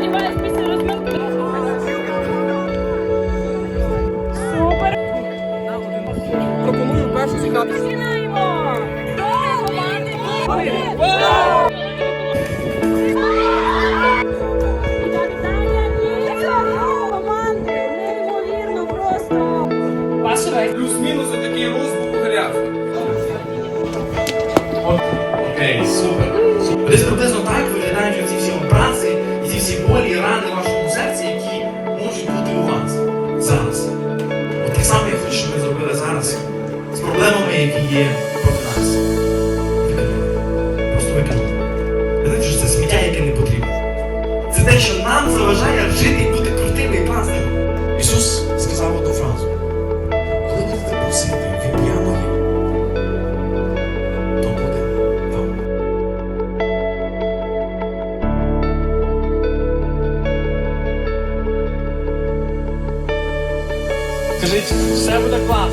сподіваюсь, після розминки. Супер. Пропоную першу зіграти. Починаємо. Команди, які є проти нас. Викинули. Просто викинули. Знаєте, що це сміття, яке не потрібно. Це те, що нам заважає жити і бути крутими і класними. Ісус сказав одну фразу. Коли будете просити в ім'я моє, то буде вам. Скажіть, все буде клас,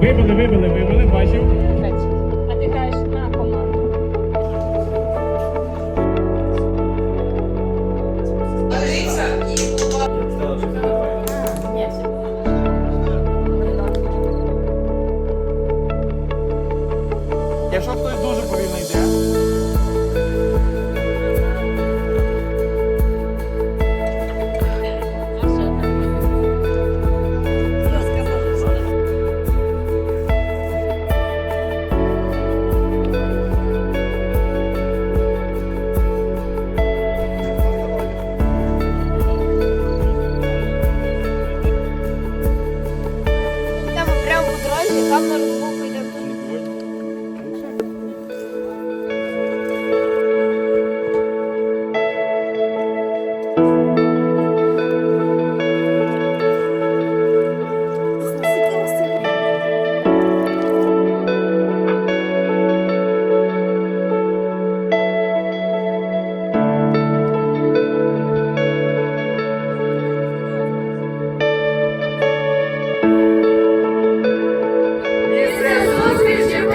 Вибили, вибили, вибили, бачив. А ти граєш на команду. Якщо хтось дуже повільно йде,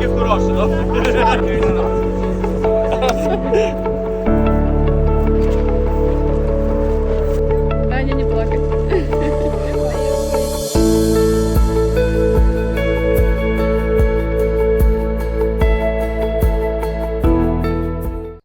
якийсь хороший, так?